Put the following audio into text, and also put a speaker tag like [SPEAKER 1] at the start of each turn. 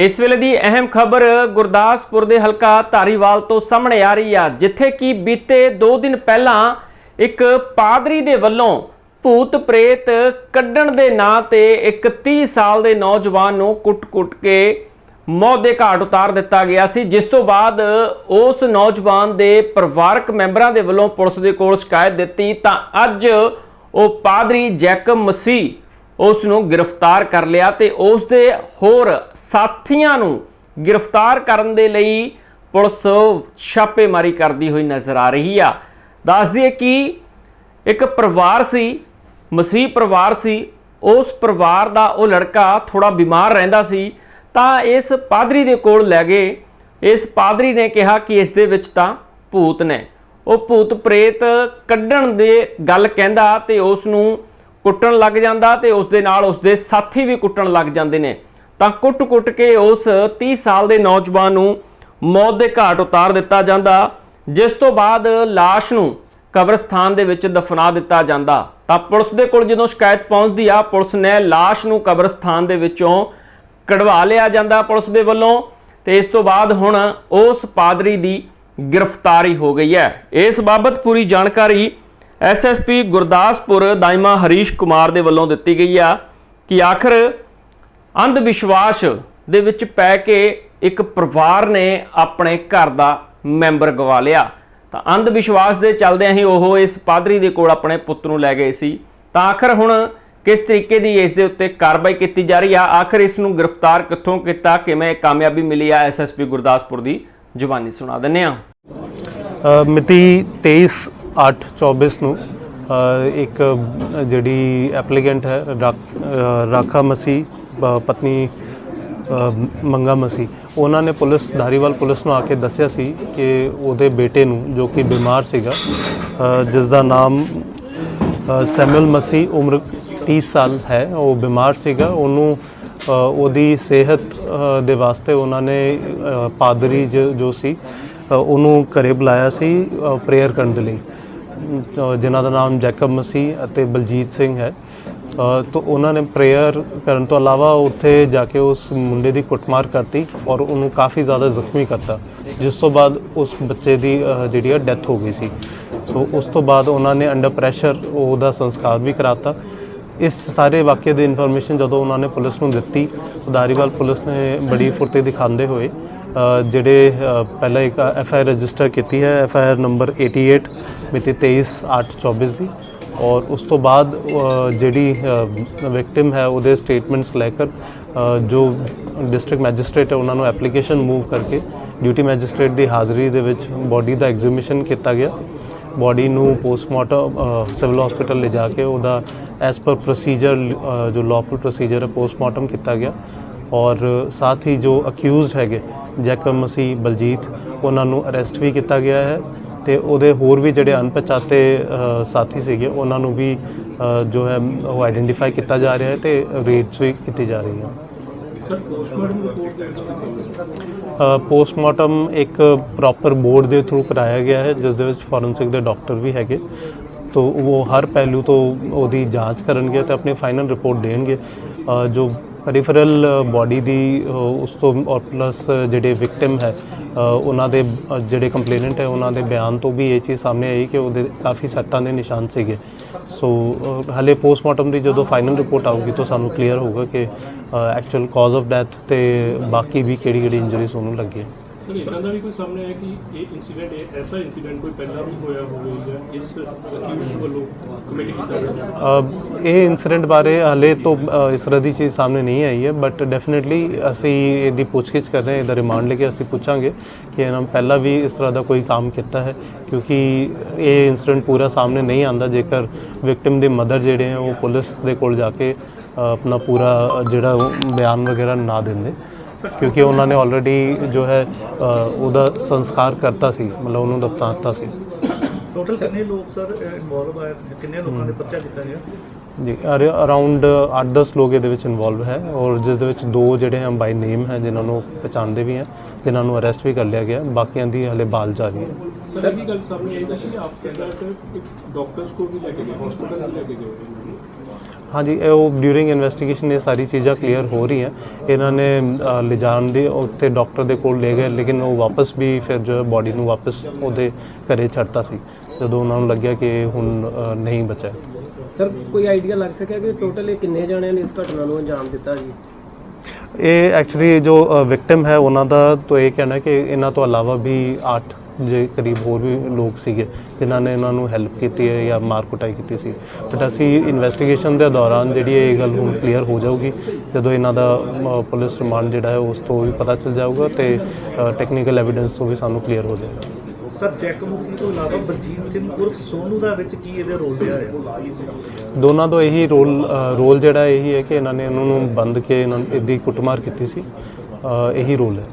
[SPEAKER 1] ਇਸ ਵੇਲੇ ਦੀ ਅਹਿਮ ਖਬਰ ਗੁਰਦਾਸਪੁਰ ਦੇ ਹਲਕਾ ਧਾਰੀਵਾਲ ਤੋਂ ਸਾਹਮਣੇ ਆ ਰਹੀ ਆ, ਜਿੱਥੇ ਕਿ ਬੀਤੇ 2 ਦਿਨ ਪਹਿਲਾਂ ਇੱਕ ਪਾਦਰੀ ਦੇ ਵੱਲੋਂ ਭੂਤ ਪ੍ਰੇਤ ਕੱਢਣ ਦੇ ਨਾਂ ਤੇ ਇੱਕ 30 ਸਾਲ ਦੇ ਨੌਜਵਾਨ ਨੂੰ ਕੁੱਟ-ਕੁੱਟ ਕੇ ਮੌਤ ਦੇ ਘਾਟ ਉਤਾਰ ਦਿੱਤਾ ਗਿਆ ਸੀ, ਜਿਸ ਤੋਂ ਬਾਅਦ ਉਸ ਨੌਜਵਾਨ ਦੇ ਪਰਿਵਾਰਕ ਮੈਂਬਰਾਂ ਦੇ ਵੱਲੋਂ ਪੁਲਿਸ ਦੇ ਕੋਲ ਸ਼ਿਕਾਇਤ ਦਿੱਤੀ। ਤਾਂ ਅੱਜ ਉਹ ਪਾਦਰੀ ਜੈਕਬ ਮਸੀਹ ਉਸ ਨੂੰ ਗ੍ਰਿਫਤਾਰ ਕਰ ਲਿਆ ਤੇ ਉਸ ਦੇ ਹੋਰ ਸਾਥੀਆਂ ਨੂੰ ਗ੍ਰਿਫਤਾਰ ਕਰਨ ਦੇ ਲਈ ਪੁਲਿਸ ਛਾਪੇਮਾਰੀ ਕਰਦੀ ਹੋਈ ਨਜ਼ਰ ਆ ਰਹੀ ਆ। ਦੱਸ ਦਈਏ ਕਿ ਇੱਕ ਪਰਿਵਾਰ ਸੀ, ਮਸੀਹ ਪਰਿਵਾਰ ਸੀ, ਉਸ ਪਰਿਵਾਰ ਦਾ ਉਹ ਲੜਕਾ ਥੋੜਾ ਬਿਮਾਰ ਰਹਿੰਦਾ ਸੀ, ਤਾਂ ਇਸ ਪਾਦਰੀ ਦੇ ਕੋਲ ਲੈ ਗਏ। ਇਸ ਪਾਦਰੀ ਨੇ ਕਿਹਾ ਕਿ ਇਸ ਦੇ ਵਿੱਚ ਤਾਂ ਭੂਤ ਨੇ। ਉਹ ਭੂਤ ਪ੍ਰੇਤ ਕੱਢਣ ਦੇ ਗੱਲ ਕਹਿੰਦਾ ਤੇ ਉਸ ਨੂੰ ਕੁੱਟਣ ਲੱਗ ਜਾਂਦਾ ਤੇ ਉਸ ਦੇ ਨਾਲ ਉਸ ਦੇ ਸਾਥੀ ਵੀ ਕੁੱਟਣ ਲੱਗ ਜਾਂਦੇ ਨੇ। ਤਾਂ ਕੁੱਟ-ਕੁੱਟ ਕੇ ਉਸ 30 ਸਾਲ ਦੇ ਨੌਜਵਾਨ ਨੂੰ ਮੌਤ ਦੇ ਘਾਟ ਉਤਾਰ ਦਿੱਤਾ ਜਾਂਦਾ, ਜਿਸ ਤੋਂ ਬਾਅਦ ਲਾਸ਼ ਨੂੰ ਕਬਰਸਤਾਨ ਦੇ ਵਿੱਚ ਦਫਨਾ ਦਿੱਤਾ ਜਾਂਦਾ। ਤਾਂ ਪੁਲਿਸ ਦੇ ਕੋਲ ਜਦੋਂ ਸ਼ਿਕਾਇਤ ਪਹੁੰਚਦੀ ਆ, ਪੁਲਿਸ ਨੇ ਲਾਸ਼ ਨੂੰ ਕਬਰਸਤਾਨ ਦੇ ਵਿੱਚੋਂ ਕਢਵਾ ਲਿਆ ਜਾਂਦਾ ਪੁਲਿਸ ਦੇ ਵੱਲੋਂ ਤੇ ਇਸ ਤੋਂ ਬਾਅਦ ਹੁਣ ਉਸ ਪਾਦਰੀ ਦੀ ਗ੍ਰਿਫਤਾਰੀ ਹੋ ਗਈ ਹੈ। ਇਸ ਬਾਬਤ ਪੂਰੀ ਜਾਣਕਾਰੀ ਐਸਐਸਪੀ ਗੁਰਦਾਸਪੁਰ ਦਾਇਮਾ ਹਰੀਸ਼ ਕੁਮਾਰ ਦੇ ਵੱਲੋਂ ਦਿੱਤੀ ਗਈ ਆ ਕਿ ਆਖਰ ਅੰਧ ਵਿਸ਼ਵਾਸ ਦੇ ਵਿੱਚ ਪੈ ਕੇ ਇੱਕ ਪਰਿਵਾਰ ਨੇ ਆਪਣੇ ਘਰ ਦਾ ਮੈਂਬਰ ਗਵਾ ਲਿਆ। ਤਾਂ ਅੰਧ ਵਿਸ਼ਵਾਸ ਦੇ ਚੱਲਦਿਆਂ ਹੀ ਉਹ ਇਸ ਪਾਦਰੀ ਦੇ ਕੋਲ ਆਪਣੇ ਪੁੱਤ ਨੂੰ ਲੈ ਗਏ ਸੀ। ਤਾਂ ਆਖਰ ਹੁਣ ਕਿਸ ਤਰੀਕੇ ਦੀ ਇਸ ਦੇ ਉੱਤੇ ਕਾਰਵਾਈ ਕੀਤੀ ਜਾ ਰਹੀ ਆ? ਆਖਰ ਇਸ ਨੂੰ ਗ੍ਰਿਫਤਾਰ ਕਿੱਥੋਂ ਕੀਤਾ? ਕਿਵੇਂ ਕਾਮਯਾਬੀ ਮਿਲੀ ਆ ਐਸਐਸਪੀ ਗੁਰਦਾਸਪੁਰ ਦੀ? ਜਵਾਨੀ ਸੁਣਾ ਦਿੰਨੇ ਆ
[SPEAKER 2] ਮਿਤੀ 23 824 ਨੂੰ ਇੱਕ ਜਿਹੜੀ ਐਪਲੀਕੈਂਟ ਹੈ ਰਾਖਾ ਮਸੀ ਪਤਨੀ ਮੰਗਾ ਮਸੀ ਉਹਨਾਂ ਨੇ ਪੁਲਿਸ, ਧਾਰੀਵਾਲ ਪੁਲਿਸ ਨੂੰ ਆ ਕੇ ਦੱਸਿਆ ਸੀ ਕਿ ਉਹਦੇ ਬੇਟੇ ਨੂੰ, ਜੋ ਕਿ ਬਿਮਾਰ ਸੀਗਾ ਜਿਸ ਦਾ ਨਾਮ ਸੈਮੂਅਲ ਮਸੀ ਉਮਰ 30 ਸਾਲ ਹੈ, ਉਹ ਬਿਮਾਰ ਸੀਗਾ, ਉਹਨੂੰ ਉਹਦੀ ਸਿਹਤ ਦੇ ਵਾਸਤੇ ਉਹਨਾਂ ਨੇ ਪਾਦਰੀ ਜੋ ਸੀ ਉਹਨੂੰ ਘਰੇ ਬੁਲਾਇਆ ਸੀ ਪ੍ਰੇਅਰ ਕਰਨ ਦੇ ਲਈ। ਜਿਨ੍ਹਾਂ ਦਾ ਨਾਮ ਜੈਕਬ ਮਸੀਹ ਅਤੇ ਬਲਜੀਤ ਸਿੰਘ ਹੈ। ਅ, ਤਾਂ ਉਹਨਾਂ ਨੇ ਪ੍ਰੇਅਰ ਕਰਨ ਤੋਂ ਇਲਾਵਾ ਉੱਥੇ ਜਾ ਕੇ ਉਸ ਮੁੰਡੇ ਦੀ ਕੁੱਟਮਾਰ ਕਰਤੀ ਔਰ ਉਹਨੂੰ ਕਾਫੀ ਜ਼ਿਆਦਾ ਜ਼ਖਮੀ ਕਰਤਾ ਜਿਸ ਤੋਂ ਬਾਅਦ ਉਸ ਬੱਚੇ ਦੀ ਜਿਹੜੀ ਹੈ ਡੈਥ ਹੋ ਗਈ ਸੀ। ਸੋ ਉਸ ਤੋਂ ਬਾਅਦ ਉਹਨਾਂ ਨੇ ਅੰਡਰ ਪ੍ਰੈਸ਼ਰ ਉਹਦਾ ਸੰਸਕਾਰ ਵੀ ਕਰਾਤਾ। ਇਸ ਸਾਰੇ ਵਾਕਿਏ ਦੀ ਇਨਫੋਰਮੇਸ਼ਨ ਜਦੋਂ ਉਹਨਾਂ ਨੇ ਪੁਲਿਸ ਨੂੰ ਦਿੱਤੀ ਦਾਰੀਵਾਲ ਪੁਲਿਸ ਨੇ ਬੜੀ ਫੁਰਤੀ ਦਿਖਾਉਂਦੇ ਹੋਏ ਜਿਹੜੇ ਪਹਿਲਾਂ ਇੱਕ ਐਫ ਆਈ ਆਰ ਰਜਿਸਟਰ ਕੀਤੀ ਹੈ, ਐਫ ਆਈ ਆਰ ਨੰਬਰ 88 ਮਿਤੀ 23/8/24 ਦੀ ਔਰ ਉਸ ਤੋਂ ਬਾਅਦ ਜਿਹੜੀ ਵਿਕਟਿਮ ਹੈ, ਉਹਦੇ ਸਟੇਟਮੈਂਟਸ ਲੈ ਕੇ ਜੋ ਡਿਸਟ੍ਰਿਕਟ ਮੈਜਿਸਟ੍ਰੇਟ ਹੈ, ਉਹਨਾਂ ਨੂੰ ਐਪਲੀਕੇਸ਼ਨ ਮੂਵ ਕਰਕੇ ਡਿਊਟੀ ਮੈਜਿਸਟ੍ਰੇਟ ਦੀ ਹਾਜ਼ਰੀ ਦੇ ਵਿੱਚ ਬੋਡੀ ਦਾ ਐਗਜ਼ੀਬਿਸ਼ਨ ਕੀਤਾ ਗਿਆ। ਬੋਡੀ ਨੂੰ ਪੋਸਟਮਾਰਟਮ ਸਿਵਲ ਹਸਪੀਟਲ ਲਿਜਾ ਕੇ ਉਹਦਾ ਐਸ ਪਰ ਪ੍ਰੋਸੀਜਰ ਜੋ ਲਾਫੁਲ ਪ੍ਰੋਸੀਜਰ ਹੈ ਪੋਸਟਮਾਰਟਮ ਕੀਤਾ ਗਿਆ। ਔਰ ਸਾਥ ਹੀ ਜੋ ਅਕਿਊਜ਼ਡ ਹੈਗੇ ਜੈਕਬ ਮਸੀਹ ਬਲਜੀਤ, ਉਹਨਾਂ ਨੂੰ ਅਰੈਸਟ ਵੀ ਕੀਤਾ ਗਿਆ ਹੈ। ਤੇ ਉਹਦੇ ਹੋਰ ਵੀ ਜਿਹੜੇ ਅਣਪਛਾਤੇ ਸਾਥੀ ਸੀਗੇ ਉਹਨਾਂ ਨੂੰ ਵੀ ਜੋ ਹੈ ਉਹ ਆਇਡੈਂਟੀਫਾਈ ਕੀਤਾ ਜਾ ਰਿਹਾ ਹੈ ਤੇ ਰੇਡਸ ਵੀ ਕੀਤੀ ਜਾ ਰਹੀ ਹੈ।
[SPEAKER 3] ਪੋਸਟਮਾਰਟਮ
[SPEAKER 2] ਇੱਕ ਪ੍ਰੋਪਰ ਬੋਰਡ ਦੇ ਥਰੂ ਕਰਾਇਆ ਗਿਆ ਹੈ ਜਿਸ ਦੇ ਵਿੱਚ ਫੋਰੈਂਸਿਕ ਦੇ ਡਾਕਟਰ ਵੀ ਹੈਗੇ। ਤੋ ਉਹ ਹਰ ਪਹਿਲੂ ਤੋਂ ਉਹਦੀ ਜਾਂਚ ਕਰਨਗੇ ਤੇ ਆਪਣੀ ਫਾਈਨਲ ਰਿਪੋਰਟ ਦੇਣਗੇ। ਜੋ ਪੈਰੀਫਰਲ ਬਾਡੀ uh, ਦੀ ਉਸ ਤੋਂ ਔਰ ਪਲੱਸ ਜਿਹੜੇ ਵਿਕਟਿਮ ਹੈ ਉਹਨਾਂ ਦੇ ਜਿਹੜੇ ਕੰਪਲੇਨੈਂਟ ਹੈ ਉਹਨਾਂ ਦੇ ਬਿਆਨ ਤੋਂ ਵੀ ਇਹ ਚੀਜ਼ ਸਾਹਮਣੇ ਆਈ ਕਿ ਉਹਦੇ ਕਾਫੀ ਸੱਟਾਂ ਦੇ ਨਿਸ਼ਾਨ ਸੀਗੇ। ਸੋ ਅ, ਹਲੇ ਪੋਸਟਮਾਰਟਮ ਦੀ ਜਦੋਂ ਫਾਈਨਲ ਰਿਪੋਰਟ ਆਊਗੀ ਤਾਂ ਸਾਨੂੰ ਕਲੀਅਰ ਹੋਊਗਾ ਕਿ ਐਕਚੁਅਲ ਕਾਜ਼ ਆਫ ਡੈਥ ਤੇ ਬਾਕੀ ਵੀ ਕਿਹੜੀ ਕਿਹੜੀ ਇੰਜਰੀਜ਼ ਉਹਨੂੰ ਲੱਗੀ
[SPEAKER 3] ਸਰ ਇਦਾਂ ਦਾ ਵੀ ਕੋਈ ਸਾਹਮਣੇ ਆਇਆ ਕਿ ਇਹ ਇਨਸੀਡੈਂਟ ਐਸਾ ਇਨਸੀਡੈਂਟ ਕੋਈ ਪਹਿਲਾਂ ਵੀ ਹੋਇਆ ਹੋਵੇ ਜਾਂ ਇਸ ਅਕਿਊਜ਼ ਵੱਲੋਂ ਕਮੇਟੀ ਕੀਤਾ ਗਿਆ
[SPEAKER 2] ਇਹ ਇਨਸੀਡੈਂਟ ਬਾਰੇ ਹਲੇ ਤੋਂ ਇਸ ਤਰ੍ਹਾਂ ਦੀ ਚੀਜ਼ ਸਾਹਮਣੇ ਨਹੀਂ ਆਈ ਹੈ ਬਟ ਡੈਫੀਨਿਟਲੀ ਅਸੀਂ ਇਹਦੀ ਪੁੱਛਗਿੱਛ ਕਰ ਰਹੇ ਹਾਂ, ਇਹਦਾ ਰਿਮਾਂਡ ਲੈ ਕੇ ਅਸੀਂ ਪੁੱਛਾਂਗੇ ਕਿ ਇਹਨਾਂ ਪਹਿਲਾਂ ਵੀ ਇਸ ਤਰ੍ਹਾਂ ਦਾ ਕੋਈ ਕੰਮ ਕੀਤਾ ਹੈ, ਕਿਉਂਕਿ ਇਹ ਇਨਸੀਡੈਂਟ ਪੂਰਾ ਸਾਹਮਣੇ ਨਹੀਂ ਆਂਦਾ ਜੇਕਰ ਵਿਕਟਿਮ ਦੇ ਮਦਰ ਜਿਹੜੇ ਹੈ ਉਹ ਪੁਲਿਸ ਦੇ ਕੋਲ ਜਾ ਕੇ ਆਪਣਾ ਪੂਰਾ ਜਿਹੜਾ ਬਿਆਨ ਵਗੈਰਾ ਨਾ ਦਿੰਦੇ। ਕਿਉਂਕਿ ਉਹਨਾਂ ਨੇ ਆਲਰੇਡੀ ਜੋ ਹੈ ਉਹਦਾ ਸੰਸਕਾਰ ਕਰਤਾ ਸੀ ਮਤਲਬ ਉਹਨੂੰ ਦਫਨਾਤਾ ਸੀ।
[SPEAKER 4] ਟੋਟਲ ਕਿੰਨੇ ਲੋਕ ਸਰ ਇਨਵੋਲਵ ਆਏ ਕਿੰਨੇ ਲੋਕਾਂ ਦੇ ਪਰਚਾ ਕੀਤਾ ਗਿਆ?
[SPEAKER 2] ਜੀ ਅਰਾਊਂਡ 8-10 ਲੋਕ ਇਹਦੇ ਵਿੱਚ ਇਨਵੋਲਵ ਹੈ ਔਰ ਜਿਸ ਦੇ ਵਿੱਚ ਦੋ ਜਿਹੜੇ ਹਨ ਬਾਈ ਨੇਮ ਹੈ ਜਿਨ੍ਹਾਂ ਨੂੰ ਪਛਾਣਦੇ ਵੀ ਹੈ ਜਿਨ੍ਹਾਂ ਨੂੰ ਅਰੈਸਟ ਵੀ ਕਰ ਲਿਆ ਗਿਆ ਬਾਕੀਆਂ ਦੀ ਹਲੇ ਬਾਲ ਜਾਰੀ ਹੈ।
[SPEAKER 3] ਸਰ ਇਹ ਵੀ ਗੱਲ ਸਾਹਮਣੇ ਆਈ ਸੀ ਕਿ ਆਫਟਰ ਦੈਟ ਡਾਕਟਰਸ ਕੋ ਵੀ ਲੈ ਕੇ ਗਏ ਹਸਪੀਟਲ ਵੀ ਲੈ ਕੇ ਗਏ
[SPEAKER 2] ਹਾਂਜੀ ਇਹ ਉਹ ਡਿਊਰਿੰਗ ਇਨਵੈਸਟੀਗੇਸ਼ਨ ਇਹ ਸਾਰੀ ਚੀਜ਼ਾਂ ਕਲੀਅਰ ਹੋ ਰਹੀਆਂ। ਇਹਨਾਂ ਨੇ ਅ, ਲਿਜਾਣ ਦੇ ਉੱਤੇ ਡਾਕਟਰ ਦੇ ਕੋਲ ਲੈ ਗਏ ਲੇਕਿਨ ਉਹ ਵਾਪਸ ਵੀ ਫਿਰ ਜੋ ਬਾਡੀ ਨੂੰ ਵਾਪਸ ਉਹਦੇ ਘਰੇ ਛੱਡਤਾ ਸੀ। ਜਦੋਂ ਉਹਨਾਂ ਨੂੰ ਲੱਗਿਆ ਕਿ ਇਹ ਹੁਣ ਅ, ਨਹੀਂ ਬਚਾ
[SPEAKER 5] ਸਰ ਕੋਈ ਆਈਡੀਆ ਲੱਗ ਸਕਿਆ ਕਿ ਟੋਟਲ ਕਿੰਨੇ ਜਣਿਆਂ ਨੇ ਇਸ ਘਟਨਾ ਨੂੰ ਅੰਜਾਮ ਦਿੱਤਾ ਜੀ?
[SPEAKER 2] ਇਹ ਐਕਚੁਅਲੀ ਜੋ ਵਿਕਟਿਮ ਹੈ ਉਹਨਾਂ ਦਾ ਤਾਂ ਇਹ ਕਹਿਣਾ ਕਿ ਇਹਨਾਂ ਤੋਂ ਇਲਾਵਾ ਵੀ 8 ਜੇ ਕਰੀਬ ਹੋਰ ਵੀ ਲੋਕ ਸੀਗੇ ਜਿਨ੍ਹਾਂ ਨੇ ਇਹਨਾਂ ਨੂੰ ਹੈਲਪ ਕੀਤੀ ਹੈ ਜਾਂ ਮਾਰ ਕੁਟਾਈ ਕੀਤੀ ਸੀ। ਬਟ ਅਸੀਂ ਇਨਵੈਸਟੀਗੇਸ਼ਨ ਦੇ ਦੌਰਾਨ ਜਿਹੜੀ ਇਹ ਗੱਲ ਹੁਣ ਕਲੀਅਰ ਹੋ ਜਾਊਗੀ ਜਦੋਂ ਇਹਨਾਂ ਦਾ ਪੁਲਿਸ ਰਿਮਾਂਡ ਜਿਹੜਾ ਹੈ ਉਸ ਤੋਂ ਵੀ ਪਤਾ ਚੱਲ ਜਾਊਗਾ ਤੇ ਟੈਕਨੀਕਲ ਐਵੀਡੈਂਸ ਤੋਂ ਵੀ ਸਾਨੂੰ ਕਲੀਅਰ ਹੋ ਜਾਏਗਾ।
[SPEAKER 4] ਸਰ ਜੈਕ ਮਸੀਹ ਤੋਂ ਇਲਾਵਾ ਬਲਜੀਤ ਸਿੰਘ ਉਰਫ ਸੋਨੂ ਦਾ ਵਿੱਚ ਕੀ ਇਹਦੇ ਰੋਲ ਰਿਹਾ ਹੈ?
[SPEAKER 2] ਦੋਨਾਂ ਦਾ ਇਹੀ ਰੋਲ ਰੋਲ ਜਿਹੜਾ ਇਹੀ ਹੈ ਕਿ ਇਹਨਾਂ ਨੇ ਇਹਨਾਂ ਨੂੰ ਬੰਦ ਕੇ ਇਹਨਾਂ ਇਹਦੀ ਕੁੱਟਮਾਰ ਕੀਤੀ ਸੀ। ਇਹੀ ਰੋਲ ਹੈ।